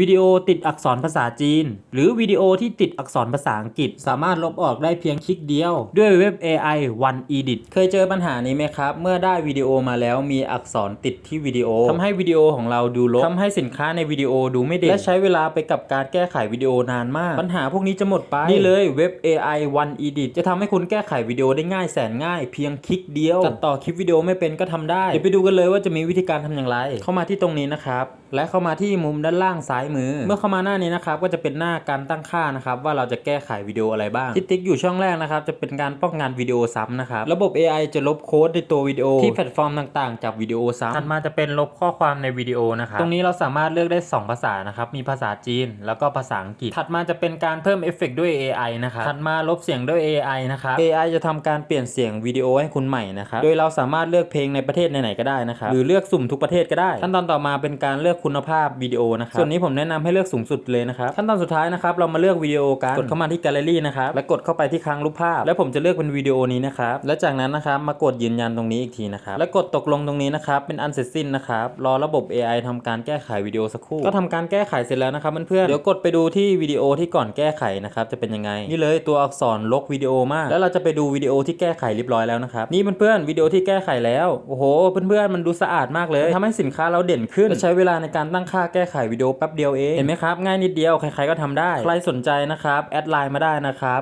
วิดีโอติดอักษรภาษาจีน หรือวิดีโอที่ติดอักษรภาษาอังกฤษ สามารถลบออกได้เพียงคลิกเดียว ด้วยเว็บ AI One Edit เคยเจอปัญหานี้ไหมครับ เมื่อได้วิดีโอมาแล้วมีอักษรติดที่วิดีโอทำให้วิดีโอของเราดูลบทำให้สินค้าในวิดีโอดูไม่เด่นและใช้เวลาไปกับการแก้ไขวิดีโอนานมาก ปัญหาพวกนี้จะหมดไปนี่เลยเว็บ AI One Edit จะทำให้คุณแก้ไขวิดีโอได้ง่ายแสนง่าย เพียงคลิกเดียวตัดต่อคลิปวิดีโอไม่เป็นก็ทำได้เดี๋ยวไปดูกันเลยว่าจะมีวิธีการทำอย่างไร เข้ามาที่ตรงนี้นะครับและเข้ามาที่มุมด้านล่างซ้ายมือ เมื่อเข้ามาหน้านี้นะครับก็จะเป็นหน้าการตั้งค่านะครับว่าเราจะแก้ไขวิดีโออะไรบ้างที่ติ๊กอยู่ช่องแรกนะครับจะเป็นการป้องกันวิดีโอซ้ำนะครับระบบ AI จะลบโค้ดในตัววิดีโอที่แพลตฟอร์มต่างๆจากวิดีโอซ้ำถัดมาจะเป็นลบข้อความในวิดีโอนะครับตรงนี้เราสามารถเลือกได้ 2 ภาษานะครับมีภาษาจีน แล้วก็ภาษาอังกฤษ ถัดมาจะเป็นการเพิ่มเอฟเฟกต์ด้วย AI นะครับถัดมาลบเสียงด้วย AI นะครับ AI จะทำการเปลี่ยนเสียงวิดีโอให้คุณใหม่นะครับโดยเราสามารถเลือกเพลงในประเทศไหนๆก็ได้นะครับหรือเลือกสุ่มทุกประเทศก็ได้ ขั้นตอนต่อมาเป็นการเลือกคุณภาพวิดีโอนะครับส่วนนี้ผมแนะนำให้เลือกสูงสุดเลยนะครับขั้นตอนสุดท้ายนะครับเรามาเลือกวิดีโอกันกดเข้ามาที่แกลเลอรี่นะครับแล้วกดเข้าไปที่คลังรูปภาพ แล้วผมจะเลือกเป็นวิดีโอนี้นะครับและจากนั้นนะครับมากดยืนยันตรงนี้อีกทีนะครับแล้วกดตกลงตรงนี้นะครับเป็นอันเสร็จสิ้นนะครับรอระบบ AI ทำการแก้ไขวิดีโอสักครู่ก็ทำการแก้ไขเสร็จแล้วนะครับเพื่อนๆเดี๋ยวกดไปดูที่วิดีโอที่ก่อนแก้ไขนะครับจะเป็นยังไง นี่เลยตัวอักษรลกวิดีโอมาก แล้วเราจะไปดูวิดีโอที่แก้ไขเรียบร้อยแล้วนะครับนี่เพื่อนๆวิดีโอที่แก้ไขแล้วโอ้โหเพื่อนๆมันดูสะอาดมากเลยทำให้สินค้าเราเด่นขึ้นใช้เวลาในการตั้งค่าแก้ไขวิดีโอแป๊บเดียวเองเห็นไหมครับง่ายนิดเดียวใครๆก็ทำได้ ใครสนใจนะครับแอดไลน์มาได้นะครับ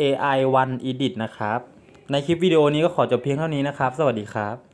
ai1edit นะครับในคลิปวิดีโอนี้ก็ขอจบเพียงเท่านี้นะครับ สวัสดีครับ